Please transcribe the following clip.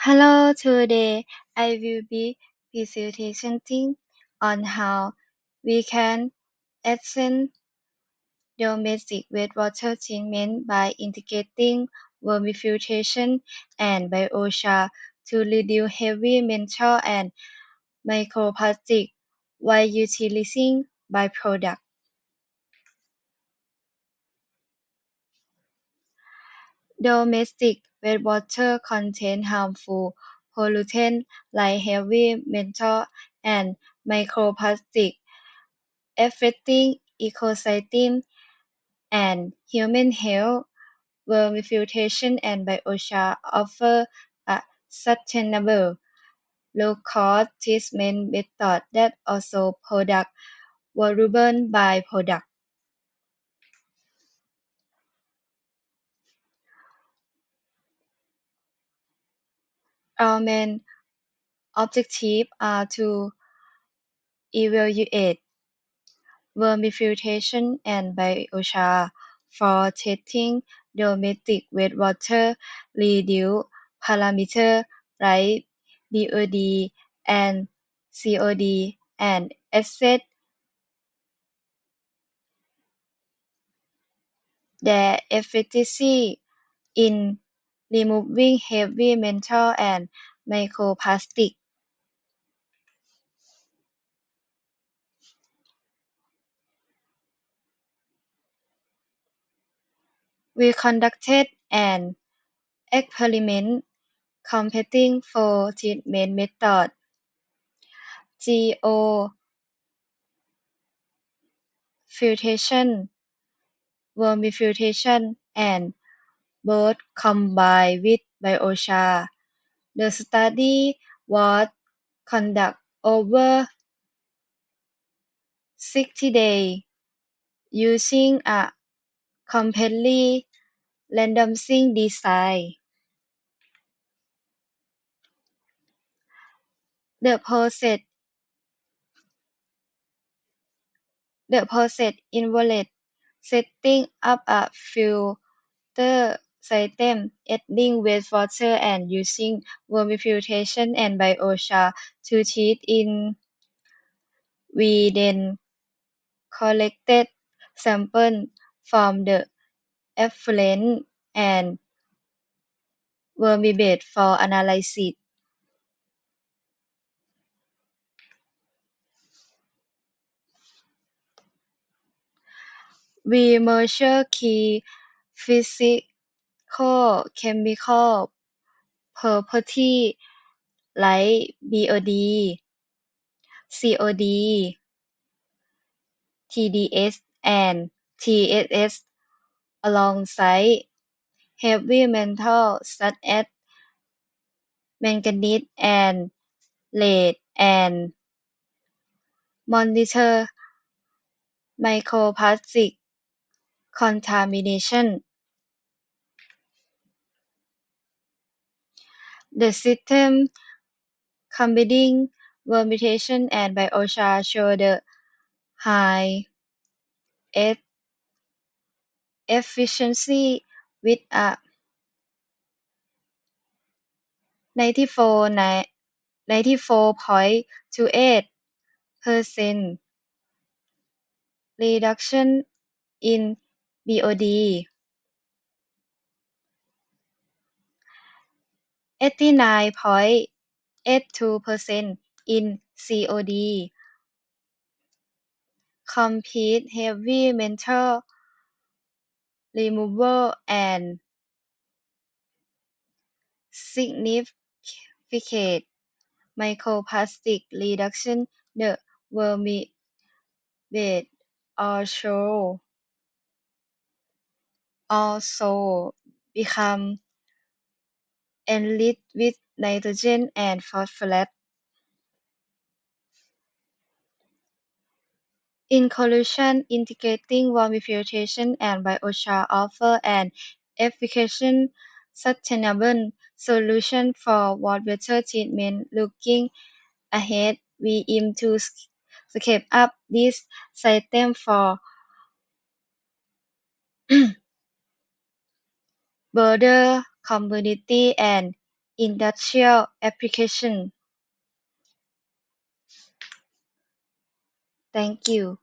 Hello, today I will be presenting on how we can extend domestic wastewater treatment by integrating vermifiltration and biochar to reduce heavy metal and microplastic while utilizing byproducts. Domestic wastewater contains harmful pollutants like heavy metals and microplastics, affecting ecosystem and human health. Vermifiltration and biochar offer a sustainable, low-cost treatment method that also produces valuable byproducts. Our main objective are uh, to evaluate vermifiltration and biochar for treating domestic wastewater, reduce parameter like BOD and COD, and assess their efficacy in removing heavy metals and microplastics. We conducted an experiment competing four treatment methods: geofiltration, vermifiltration, and both combined with biochar. The study was conducted over sixty days, using a completely randomized design. The process The process involved setting up a filter system, adding wastewater, and using vermifiltration and biochar to treat it. We then collected samples from the effluent and vermibed for analysis. We measure key physicochemical properties like BOD, COD, TDS, and TSS alongside heavy metals such as manganese and lead, and monitor microplastic contamination. The system combining vermifiltration and biochar showed the highest efficiency with a 94.28% reduction in BOD, 89.82% in COD, complete heavy metal removal, and significant microplastic reduction. The vermibed also became enriched with nitrogen and phosphorus. In conclusion, integrating vermifiltration and biochar offer an efficient, sustainable solution for wastewater treatment. Looking ahead, we aim to scale up this system for broader community and industrial applications. Thank you.